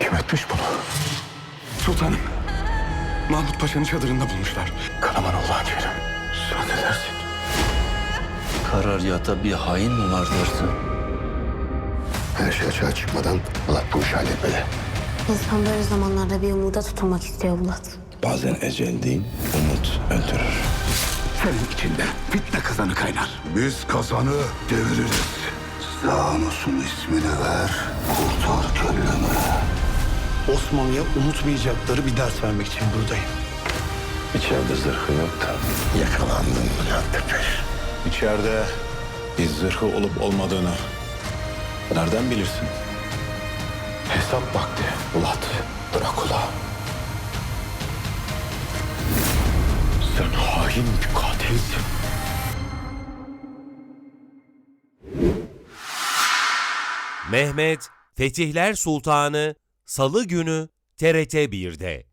Kim etmiş bunu? Sultanım. Mahmut Paşa'nın çadırında bulmuşlar. Karaman Kerim. Sen ne dersin? Kararyata bir hain mi var dersin? Her şey açığa çıkmadan Bulat bu işi halletmeli. İnsan böyle zamanlarda bir umuda tutunmak istiyor Bulat. Bazen ecel değil, umut öldürür. Senin içinde fitne kazanı kaynar. Biz kazanı deviririz. Zanos'un ismini ver, kurtar kellemi. Osmanlı'ya unutmayacakları bir ders vermek için buradayım. İçeride zırhı yok da. Yakalandın Bülent Tepeş. İçeride bir zırhı olup olmadığını nereden bilirsin? Hesap vakti Bulat, Drakula. Sen hain bir katilsin. Mehmet Fetihler Sultanı Salı günü TRT 1'de.